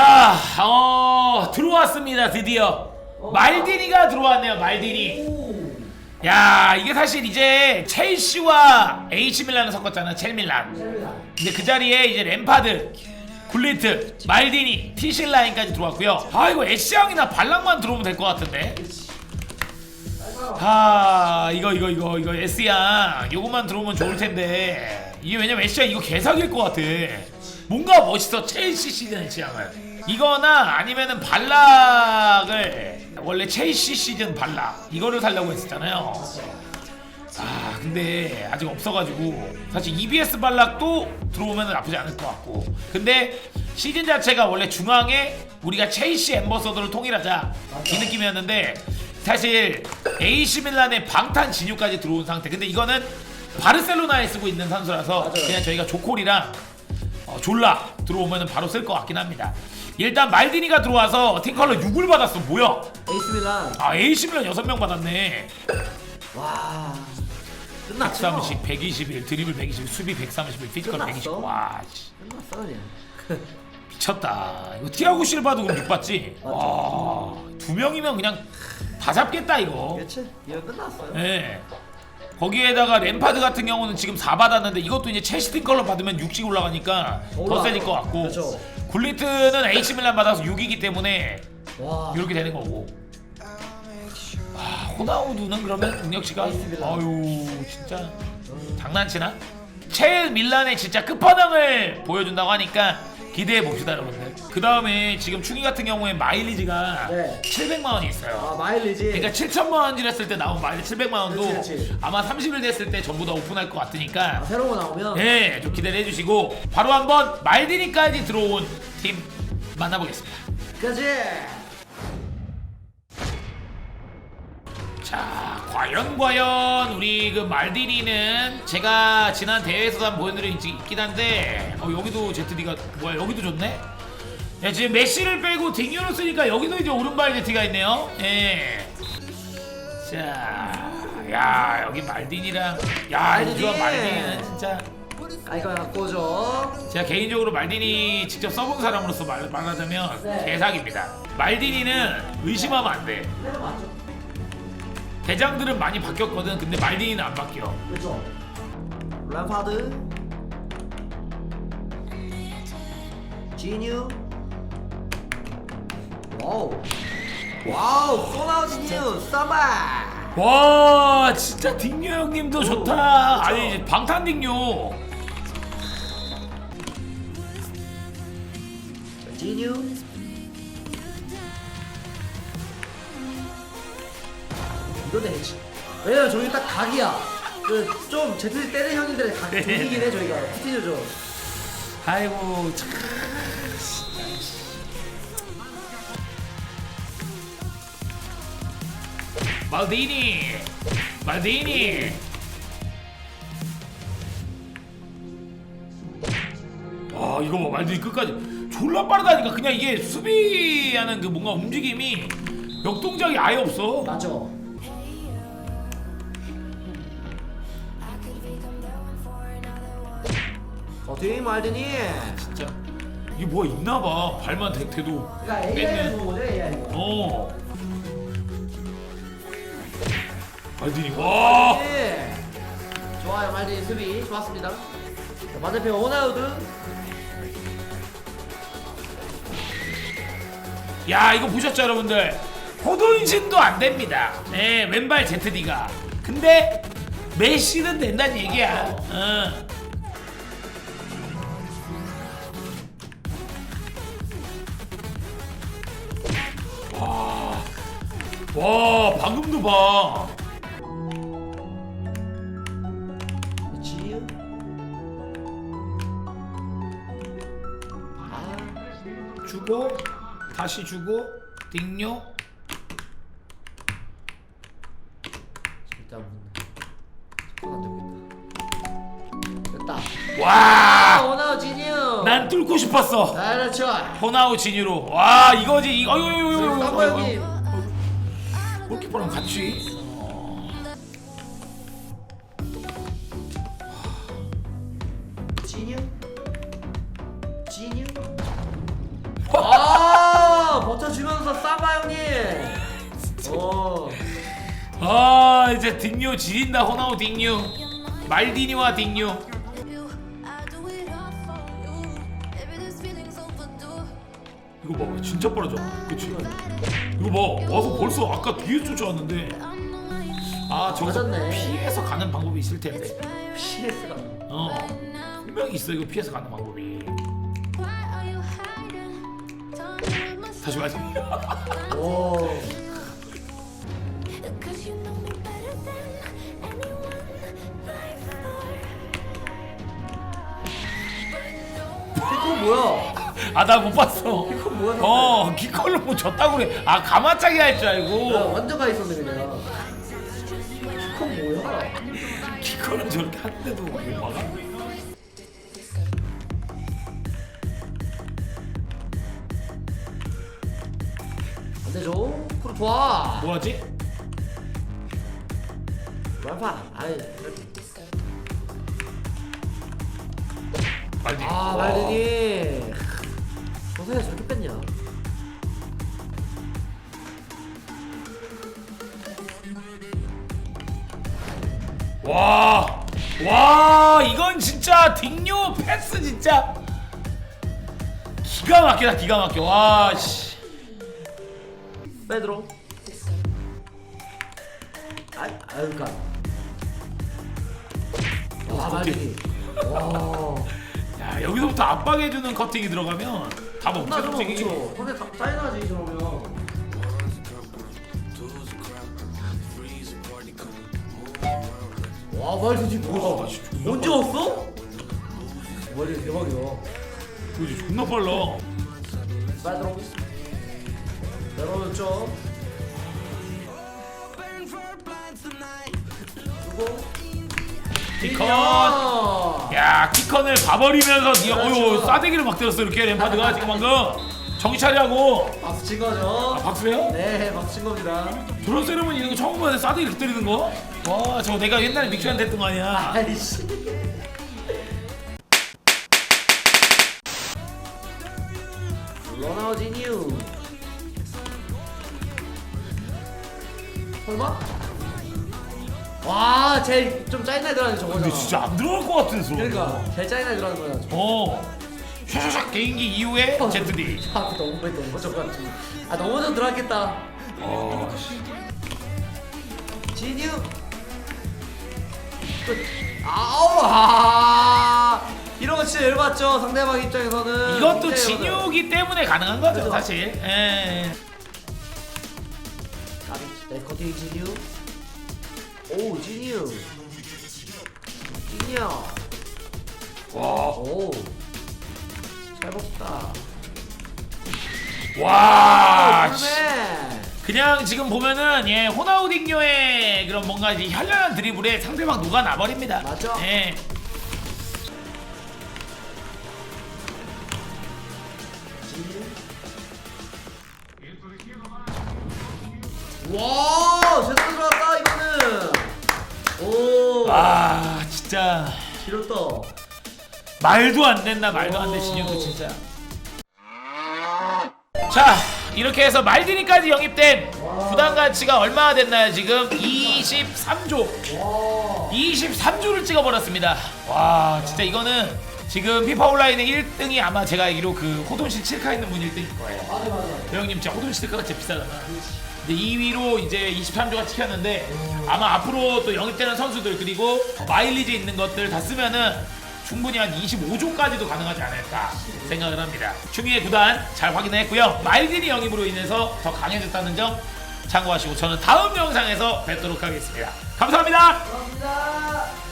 자, 어, 들어왔습니다. 드디어. 말디니가 들어왔네요. 말디니. 야, 이게 사실 이제 첼시와 AC 밀란을 섞었잖아. 첼 밀란. 근데 그 자리에 이제 램파드, 굴리트, 말디니, 티실 라인까지 들어왔고요. 아, 이거 애쉬앙이나 발랑만 들어오면 될 것 같은데. 아, 이거 이거 이거 이거 S양 요것만 들어오면 좋을 텐데. 이게 왜냐면 애쉬앙 이거 개사기일 것 같아. 뭔가 멋있어. 첼시 시즌 애쉬앙은. 이거나 아니면은 발락을 원래 첼시 시즌 발락. 이거를 살려고 했었잖아요. 아 근데 아직 없어가지고. 사실 EBS 발락도 들어오면 나쁘지 않을 것 같고. 근데 시즌 자체가 원래 중앙에 우리가 첼시 엠버서더를 통일하자. 이 느낌이었는데 사실 AC 밀란의 방탄 진유까지 들어온 상태. 근데 이거는 바르셀로나에 쓰고 있는 선수라서 그냥 저희가 조콜이랑 어, 졸라 들어오면 바로 쓸 것 같긴 합니다 일단 말디니가 들어와서 팀컬러 6을 받았어 뭐야 에이스 밀란 아 AC 밀란 6명 받았네 와 끝났죠 130, 121, 드리블 120, 수비 131, 피지컬 끝났어. 120. 와, 씨, 끝났어 그냥 미쳤다. 이거 티아고 실바도 그럼 6 받지? 와, 두 명이면 그냥 다 잡겠다 이거. 그렇지 이거 끝났어요 예. 거기에다가 램파드 같은 경우는 지금 4 받았는데 이것도 이제 첼시 팀 컬러 받으면 6씩 올라가니까 더 올라가죠. 세질 것 같고 그렇죠. 굴리트는 AC 밀란 받아서 6이기 때문에 와 이렇게 되는 거고. 와, 호나우두는 그러면 능력 씨가 AC 밀란. 아유 진짜 장난치나? 첼 밀란의 진짜 끝판왕을 보여준다고 하니까 기대해 봅시다 여러분들. 그 다음에 지금 충이 같은 경우에 마일리지가 네. 700만 원이 있어요. 아 마일리지 그러니까 7천만 원질 했을 때 나온 마일리지 700만 원도 그렇지, 그렇지. 아마 30일 됐을 때 전부 다 오픈할 것 같으니까 아, 새로운 거 나오면 네, 좀 기대를 해주시고 바로 한번 말디니까지 들어온 팀 만나보겠습니다. 그지 자, 과연 과연 우리 그 말디니는 제가 지난 대회에서도 한번 보여드린 적이 있긴 한데 어, 여기도 ZD가 뭐야 여기도 좋네. 야, 지금 메시를 빼고 딩유를 쓰니까 여기도 이제 오른발 ZD가 있네요. 예. 자, 야 여기 말디니랑 야. 이거 말디니는 진짜 아 이거 오죠 제가 개인적으로 말디니 직접 써본 사람으로서 말, 말하자면 네. 개사기입니다. 말디니는 의심하면 안 돼. 대장들은 많이 바뀌었거든. 근데 말디니는 안 바뀌어. 그렇죠 람파드 지뉴 와우 와우 소나우 지뉴 쌈바 와 진짜 딩요 형님도 좋다. 그쵸. 아니 방탄 딩요. 지뉴 이거 되지 왜냐면 저기 딱 각이야 그 좀 제트 때리는 형님들의 각 네. 분위기네 저희가 푸티뉴죠 아이고 참. 말디니, 말디니. 아 이거 봐 말디니 끝까지 졸라 빠르다니까 그냥 이게 수비하는 그 뭔가 움직임이 역동작이 아예 없어. 맞죠 어떻게 말드니. 진짜? 이게 뭐가 있나봐. 발만 대, 대도 그러니까 AI에서 본 거죠 AI 거 어. 말디니 와. 예. 좋아요 말드니 수비 좋았습니다. 자, 반대편 오나우드 야 이거 보셨죠 여러분들? 호돈신도 안 됩니다. 네 왼발 ZD가. 근데 메시는 된다는 얘기야. 어. 와, 와 방금도 봐. 지유 아 주고 다시 주고 딩요 일단 되겠다. 됐다. 오나우 난 뚫고 싶었어. 그렇죠. 호나우 진유로. 와 이거지. 어유 어유 어유 어유. 선배님. 골키퍼랑 같이. 진유. 진유. 아 버텨주면서 싸바 형님. 오. 아 이제 딩유 지린다 호나우 딩유. 말디니와 딩유. 이거 봐봐 진짜 빠르잖아 그치 이거 봐 와서 벌써 아까 뒤에 쫓아왔는데 아 저기서 맞았네. 피해서 가는 방법이 있을 텐데 PS가. 어 분명히 있어 이거 피해서 가는 방법이 다시 가자 오. 이거 뭐야? 아 나 못 봤어 이거 뭐야? 어 기컬로 뭐 졌다고 그래 아 가마짜기 할줄 야, 알고 완전 가 있었네 그냥. 이거 뭐야? 기컬은 저렇게 하는데도 못 막아 안 되죠? 쿠르토아. 뭐하지? 말파. 아이. 말디 아 말든 이. 저새 저렇게 뺐냐? 와, 와, 이건 진짜 딩요 패스 진짜 기가 막히다, 기가 막혀. 와, 씨. 빼드로. 아, 아유 까. 와 말든이. 와. 야, 여기서부터 압박해주는 커팅이 들어가면 다 먹죠, 나 솔직히. 묻혀. 근데 다 짜이나지 저러면. 와 뭐야? 아, 진짜 존나 언제 왔어? 머리 대박이다. 그지 존나 빨라. 빼드로. 내려오죠. 그리고 키컨. 키컨을 봐버리면서 니가 어유 싸대기를 막 때렸어 이렇게 램파드가 지금 방금 정신 차리라고. 박수 친 거죠? 아, 박수해요? 네, 박수 친 겁니다. 저런 세레머니 이런 거 처음 봤는데 싸대기 이렇게 때리는 거? 와, 저거 내가 옛날에 믹슈한테 했던 거 아니야? 아이씨. 로나우지뉴. 설마? 와, 제일 좀 짜증나게 들어가는 저거잖아. 근데 진짜 안 들어갈 것 같은데. 그러니까 제일 짜증나게 들어가는 거야. 저거. 어. 샤샤샥 개인기 이후에 ZD. 아, 너무 배 너무 져가지고. 아, 너무 좀 들어갔겠다. 어, 씨. 진유. 끝. 아우, 아. 이런 거 진짜 열받죠. 상대방 입장에서는. 이것도. 진유기 때문에 가능한 거죠, 그죠? 사실. 예. 가비, 네, 커팅 진유. 오, 진유. 진유. 와, 오. 잘 먹다. 와, 씨. 그냥 지금 보면은 예 호나우딩요의 그런 뭔가 이제 현란한 드리블에 상대방 녹아 나버립니다. 맞죠? 예. 와, 진짜 길었다. 말도 안 된다, 말도 안 돼, 오. 진유도 진짜. 자, 이렇게 해서 말디니까지 영입된 부담 가치가 얼마나 됐나요? 지금 23조. 와. 23조를 찍어버렸습니다. 와, 진짜 이거는 지금 피파 온라인의 1등이 아마 제가 알기로 그 호돈실 칠카 있는 분 1등일 거예요. 맞아 맞아. 형님 진짜 호돈 시드카가 진짜 비싸잖아. 근데 2위로 이제 23조가 찍혔는데 아마 앞으로 또 영입되는 선수들 그리고 마일리지 있는 것들 다 쓰면은 충분히 한 25조까지도 가능하지 않을까 생각을 합니다. 중위의 구단 잘 확인했고요. 마일디니 영입으로 인해서 더 강해졌다는 점 참고하시고 저는 다음 영상에서 뵙도록 하겠습니다. 감사합니다. 고맙습니다.